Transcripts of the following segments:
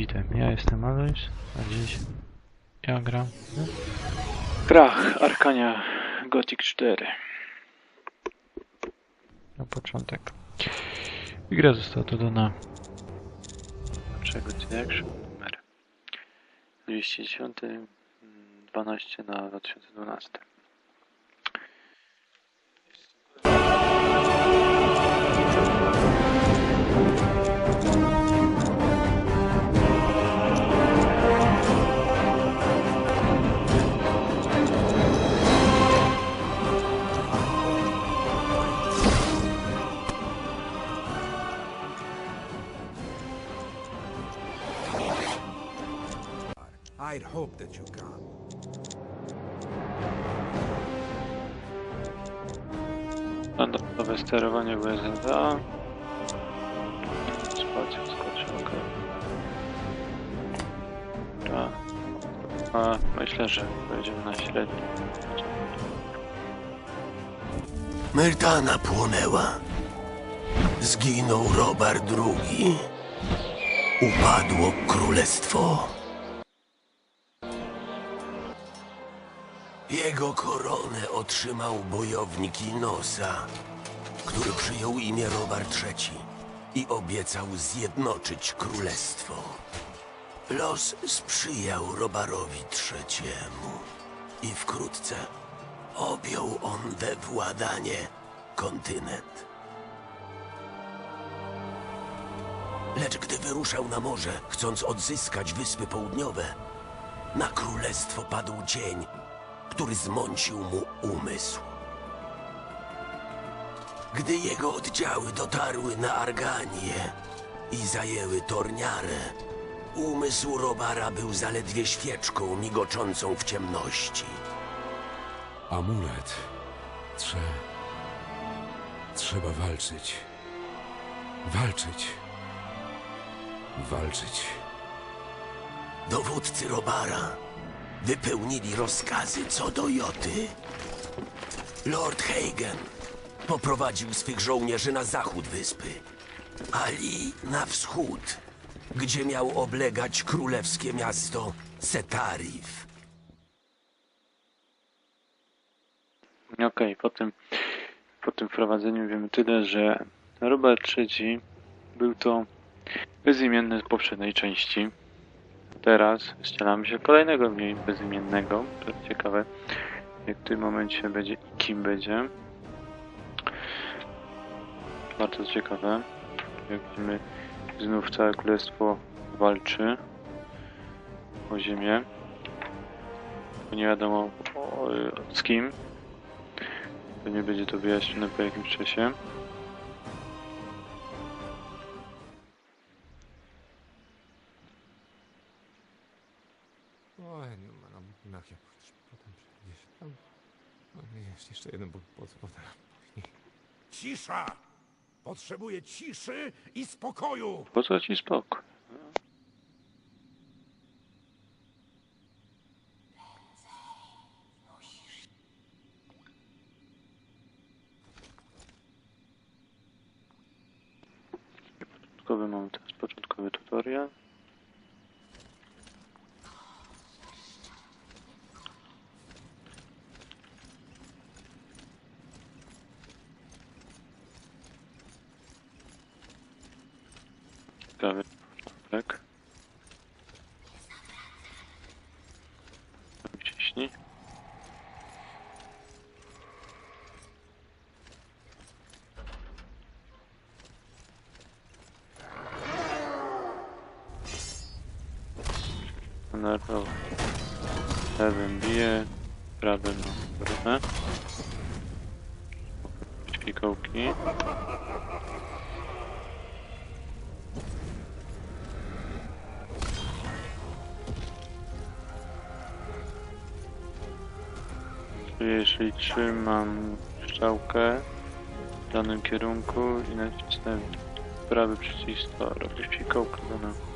bitem. Ja jestem Alois, a gdzieś ja gram. No. Krach Arkania Gothic 4. Na początek. I gra została dodana. Czego jak numer? 210 mm, 12 na 2012. I'd hope that you come. Standardowe sterowanie WSDA. Spacja skoczy, ok. Dobra. A myślę, że pojedziemy na średni. Myrtana płonęła. Zginął Robar II. Upadło królestwo. Jego koronę otrzymał bojownik Inosa, który przyjął imię Robar III i obiecał zjednoczyć królestwo. Los sprzyjał Robarowi III i wkrótce objął on we władanie kontynent. Lecz gdy wyruszał na morze, chcąc odzyskać Wyspy Południowe, na królestwo padł cień, który zmącił mu umysł. Gdy jego oddziały dotarły na Arganię i zajęły Torniarę, umysł Robara był zaledwie świeczką migoczącą w ciemności. Amulet. Trze... Trzeba walczyć. Walczyć. Walczyć. Dowódcy Robara wypełnili rozkazy co do Joty. Lord Hagen poprowadził swych żołnierzy na zachód wyspy, Ali na wschód, gdzie miał oblegać królewskie miasto Setarif. Okej, po tym, po tym wprowadzeniu wiemy tyle, że Robert III był to bezimienny z poprzedniej części. Teraz ścielamy się kolejnego mniej bezimiennego. To ciekawe, jak w tym momencie będzie i kim będzie. Bardzo ciekawe. Jak widzimy, znów całe królestwo walczy o ziemię. Nie wiadomo o, z kim. Pewnie będzie to wyjaśnione po jakimś czasie. Ja potem przejdziesz tam. No jeszcze jeden, bo po co potem później. Cisza! Potrzebuję ciszy i spokoju! Po co ci spokój? Początkowy mamy teraz początkowy tutorial. Ciekawy początek. Śni. Lewo. Lewym bije, prawym no, brunę. Fikołki. Jeśli trzymam strzałkę w danym kierunku i nacisnę prawy przycisk, to robię fikołkę daną.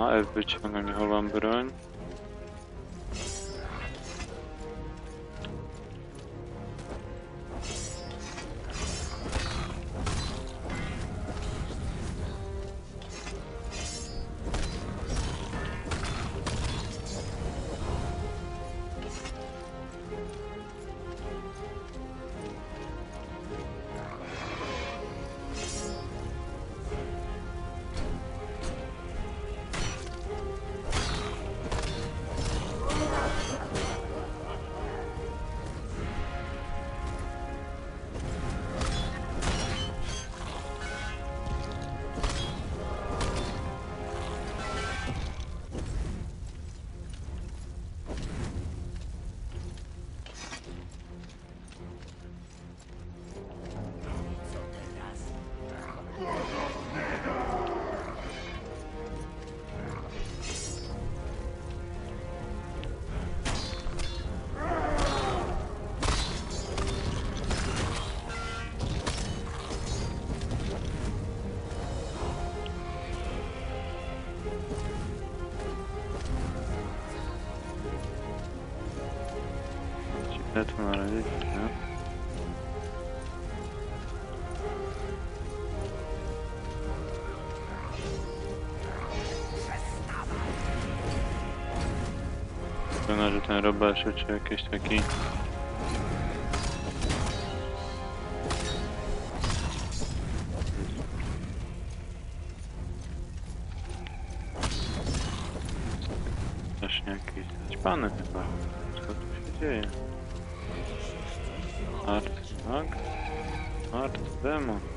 Na F wyciągam i chowam Dziwne to na razie, nie? Wygląda, że ten robaczy czy jakiś taki zaćpany chyba. Co tu się dzieje? Vamos.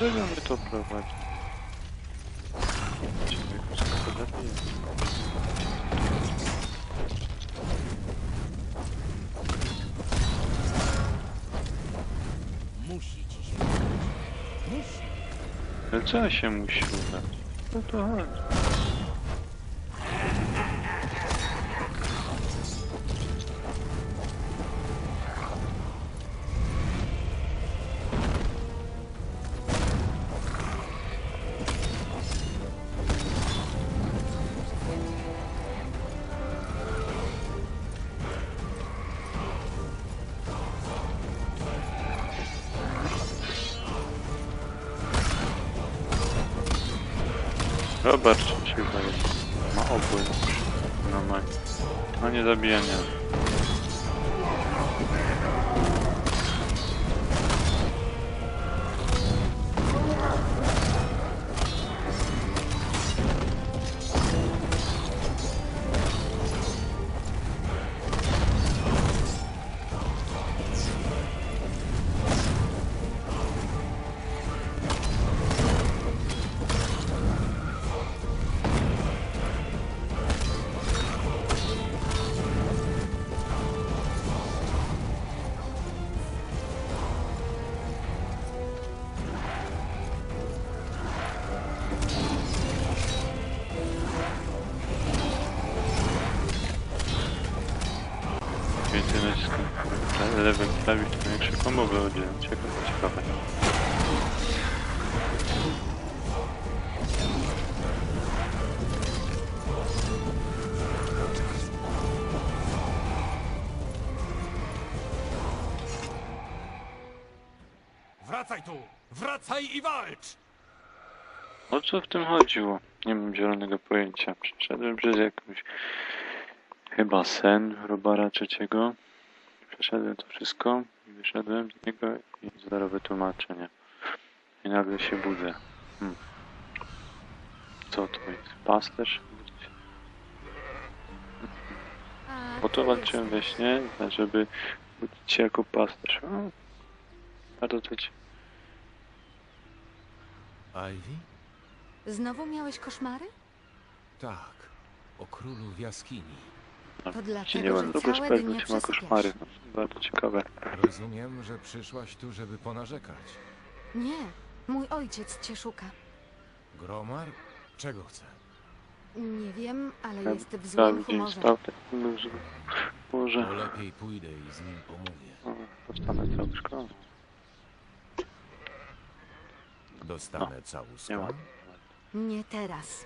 Czego my to prowadzi? Człowiek wszystko zabije. Musi ci się Musi. Ale co się musi udać? No to chodź. Zobacz, czy chyba jest. Ma obły. No ma. No nie zabijania. Wychodzi. Ciekawe, ciekawe. Wracaj tu! Wracaj i walcz! O co w tym chodziło? Nie mam zielonego pojęcia. Przeszedłem przez jakąś... Chyba sen Robara trzeciego. Przeszedłem to wszystko i wyszedłem z niego i zero wytłumaczenia. I nagle się budzę. Hmm. Co to jest? Pasterz? Po to walczyłem we śnie, żeby Budzicie jako pasterz. Bardzo to ci- Ivy? Znowu miałeś koszmary? Tak. O królu w jaskini. To Ci dlatego, nie że będę długo dnie bo ma przesypiasz. koszmary. No, bardzo ciekawe. Rozumiem, że przyszłaś tu, żeby ponarzekać. Nie, mój ojciec cię szuka. Gromar? Czego chce? Nie wiem, ale Ja jest w cały złym dzień humorze. spał, tak że To może lepiej pójdę i z nim pomówię. no, dostanę całą szkołę. Dostanę Nie całuską? ma. Nie teraz.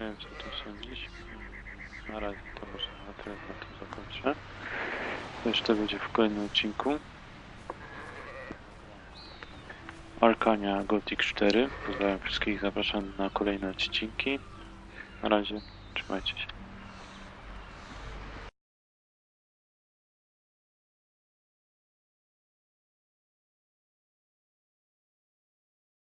Nie wiem co tu sądzisz. Na razie to może na tyle na tym zakończę. Reszta będzie w kolejnym odcinku. Arkania Gothic 4. Pozdrawiam wszystkich, zapraszam na kolejne odcinki. Na razie, trzymajcie się.